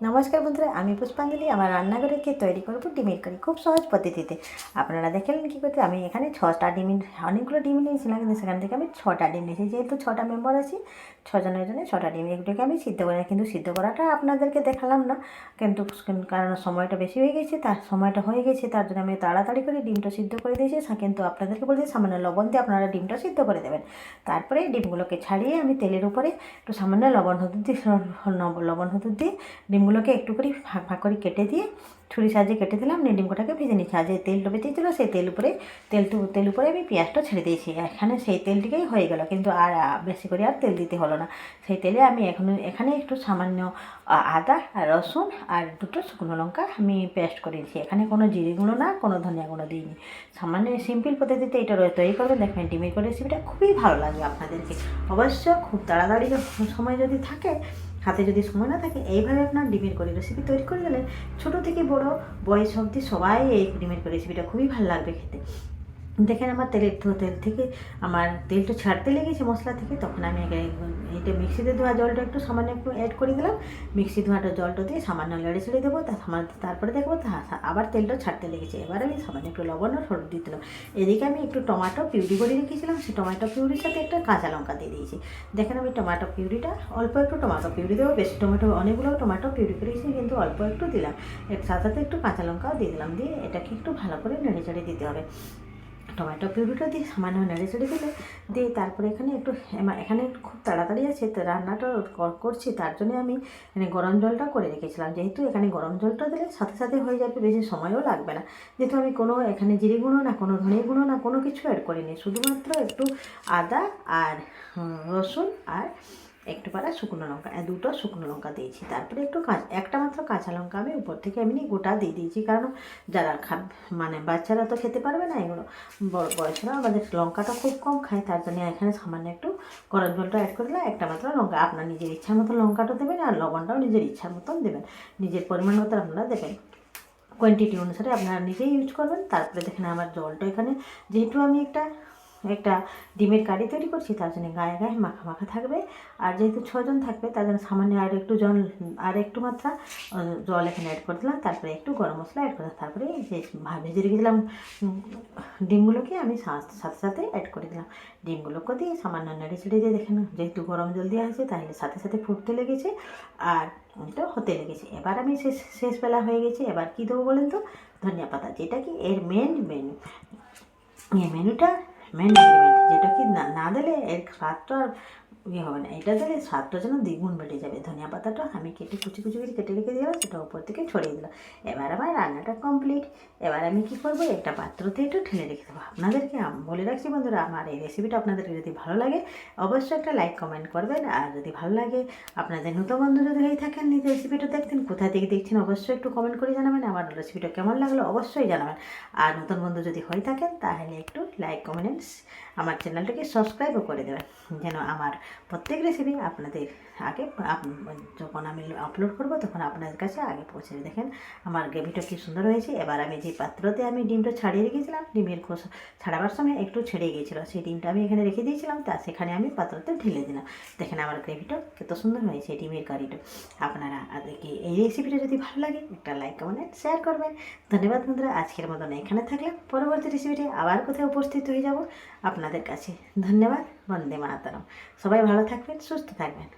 নমস্কার বন্ধুরা, আমি পুষ্পাঞ্জলি, আমার রান্নাঘরে কে তৈরি করব ডিমের কারি, খুব সহজ পদ্ধতিতে। আপনারা দেখলেন কী করতে, আমি এখানে ছটা ডিম, অনেকগুলো ডিম নিয়েছিলাম, কিন্তু সেখান থেকে আমি ছটা ডিম নিয়েছি। যেহেতু ছটা মেম্বার আছি, ছজনের জন্য ছটা ডিম এগুলোকে আমি সিদ্ধ করি কিন্তু সিদ্ধ করাটা আপনাদেরকে দেখালাম না, কিন্তু কারণ সময়টা বেশি হয়ে গেছে, তার সময়টা হয়ে গেছে, তার জন্য আমি তাড়াতাড়ি করে ডিমটা সিদ্ধ করে দিয়েছি। কিন্তু আপনাদেরকে বলছি, সামান্য লবণ দিয়ে আপনারা ডিমটা সিদ্ধ করে দেবেন। তারপরে ডিমগুলোকে ছাড়িয়ে আমি তেলের উপরে একটু সামান্য লবণ হলুদ দিয়ে, লবণ হলুদ দিয়ে ডিমগুলোকে একটু করে ফাঁক করে কেটে দিয়ে ছুরি সাহায্যে কেটে দিলাম, নিয়ে ডিমগুলোকে ভেজে নিচ্ছি। আর যে তেলটা বেঁচেছিলো সেই তেল উপরে তেলটু তেল উপরে আমি পেঁয়াজটা ছেড়ে দিয়েছি। এখানে সেই তেলটিকেই হয়ে গেল। কিন্তু আর বেশি করে আর তেল দিতে হলো না। সেই তেলে আমি এখন, এখানে একটু সামান্য আদা আর রসুন আর দুটো শুকনো লঙ্কা আমি পেস্ট করে দিয়েছি। এখানে কোনো জিরে গুঁড়ো না, কোনো ধনিয়া গুঁড়ো দিইনি। সামান্য সিম্পল পদ্ধতিতে এটা তৈরি করবেন। দেখবেন ডিমের রেসিপিটা খুবই ভালো লাগবে আপনাদেরকে। অবশ্য খুব তাড়াতাড়ি সময় যদি থাকে হাতে যদি সময় না থাকে, এইভাবে আপনার ডিমের করি রেসিপি তৈরি করে গেলে ছোটো থেকে বড় বয়স অবধি সবাই এই ডিমের করি রেসিপিটা খুবই ভালো লাগবে খেতে। দেখেন আমার তেলের তেল থেকে আমার তেলটা ছাড়তে লেগেছে মশলা থেকে, তখন আমি এইটা মিক্সিতে ধোয়া জলটা একটু সামান্য একটু অ্যাড করে দিলাম। মিক্সি ধোয়াটা জলটা দিয়ে সামান্য লেড়ে ছেড়ে দেবো তারপরে দেখব আবার তেলটা ছাড়তে লেগেছে। এবার আমি সামান্য একটু লবণ আর হলুদ দিয়ে দিলাম। এদিকে আমি একটু টমাটো পিউরি করে রেখেছিলাম, সেই টমেটো পিউরির সাথে একটা কাঁচা লঙ্কা দিয়ে দিয়েছি। দেখেন আমি টমাটো পিউরিটা, অল্প একটু টমাটো পিউরি দেবো, বেশি টমেটো, অনেকগুলো টমেটো পিউরি করেছি, কিন্তু অল্প একটু দিলাম। এর সাথে সাথে একটু কাঁচা লঙ্কাও দিয়ে দিলাম, দিয়ে এটাকে একটু ভালো করে নেড়ে চেড়ে দিতে হবে। টমেটো পিউরিটা দিয়ে সামান্য নেড়ে চেড়ে দিলে দিয়ে তারপরে এখানে একটু এখানে খুব তাড়াতাড়ি আছে, তো রান্নাটা কর- করছি, তার জন্য আমি এখানে গরম জলটা করে রেখেছিলাম। যেহেতু এখানে গরম জলটা দিলে সাথে সাথে হয়ে যাবে, বেশি সময়ও লাগবে না। যেহেতু আমি কোনো এখানে জিরে গুঁড়ো না, কোনো ধনে গুঁড়ো না, কোনো কিছু অ্যাড করিনি। শুধুমাত্র একটু আদা আর রসুন আর একটু পারা শুকনো লঙ্কা এই দুটো শুকনো লঙ্কা দিয়েছি। তারপরে একটু কাঁচা, একটা মাত্র কাঁচা লঙ্কা আমি উপর থেকে এমনি গোটা দিয়ে দিয়েছি। কারণ যারা খাব মানে বাচ্চারা তো খেতে পারবে না এগুলো। বড় বয়সরা আমাদের লঙ্কাটা খুব কম খায়, তার জন্য এখানে সামান্য একটু গরম জলটা অ্যাড করে দিলাম, একটা মাত্র লঙ্কা। আপনার নিজের ইচ্ছার মতো লঙ্কাটা দেবেন আর লবণটাও নিজের ইচ্ছার মতন দেবেন। নিজের পরিমাণ মতো আপনারা দেবেন। কোয়ান্টিটি অনুসারে আপনারা নিজেই ইউজ করবেন। তারপরে দেখেন আমার জলটা এখানে, যেহেতু আমি একটা একটা ডিমের কারি তৈরি করছি, তার জন্য গায়ে গায়ে মাখা মাখা থাকবে। আর যেহেতু ছজন থাকবে, তার জন্য সামান্য আর একটু জল, আর একটু মাত্রা জল এখানে অ্যাড করে দিলাম। তারপরে একটু গরম মশলা অ্যাড করে তারপরে যে ভেজে রেখেছিলাম ডিমগুলোকে আমি সাথে সাথে অ্যাড করে দিলাম। ডিমগুলোকে দিয়ে সামান্য নেড়ে ছেড়ে দিয়ে দেখেন যেহেতু গরম জল দেওয়া হয়েছে, তাহলে সাথে সাথে ফুটতে লেগেছে আর এটা হতে লেগেছে। এবার আমি শেষ শেষ বেলা হয়ে গেছে। এবার কী দেবো বলেন তো? ধনিয়া পাতা, যেটা কি এর মেন মেনু এই মেনুটা মেন যেটা কি না না দিলে এর স্বাদটা আর ইয়ে হবে না। এটা দিলে স্বাদটা যেন দ্বিগুণ বেড়ে যাবে। ধনিয়া পাতাটা আমি কেটে কুচি কুচি করে কেটে রেখে দিলাম, সেটা উপর থেকে ছড়িয়ে দিলাম। এবার আমার রান্নাটা কমপ্লিট এবার আমি কি করব, একটা পাত্রতে একটু ঢেলে রেখে দেবো। আপনাদেরকে বলে রাখছি বন্ধুরা, আমার এই রেসিপিটা আপনাদেরকে যদি ভালো লাগে, অবশ্যই একটা লাইক কমেন্ট করবেন। আর যদি ভালো লাগে, আপনাদের নতুন বন্ধু যদি হয়ে থাকেন, নিজের রেসিপিটা দেখতেন, কোথা থেকে দেখছেন, অবশ্যই একটু কমেন্ট করে জানাবেন। আমার রেসিপিটা কেমন লাগল, অবশ্যই জানাবেন। আর নতুন বন্ধু যদি হয়ে থাকেন, তাহলে একটু লাইক কমেন্টস আমার চ্যানেলটাকে সাবস্ক্রাইবও করে দেবেন, যেন আমার প্রত্যেক রেসিপি আপনাদের আগে যখন আমি আপলোড করব, তখন আপনাদের কাছে আগে পৌঁছে। দেখেন, আমার গ্রেভিটা কি সুন্দর হয়েছে। এবার আমি যে পাত্রতে আমি ডিমটা ছাড়িয়ে রেখেছিলাম, ডিমের খোস ছাড়াবার সময় একটু ছেড়ে গিয়েছিল। সেই ডিমটা আমি এখানে রেখে দিয়েছিলাম, তা সেখানে আমি পাত্রতে ঢেলে দিলাম। দেখেন, আমার গ্রেভিটা কত সুন্দর হয়েছে, ডিমের কারিটা। আপনারা আজকে এই রেসিপিটা যদি ভালো লাগে, একটা লাইক কমেন্ট শেয়ার করবেন। ধন্যবাদ বন্ধুরা, আজকের মতন এখানে থাকলে পরবর্তী রেসিপিটি আবার কোথায় উপস্থিত হয়ে যাব। আপনাদের কাছে ধন্যবাদ, বন্দে মাতারম। সবাই ভালো থাকবেন, সুস্থ থাকবেন।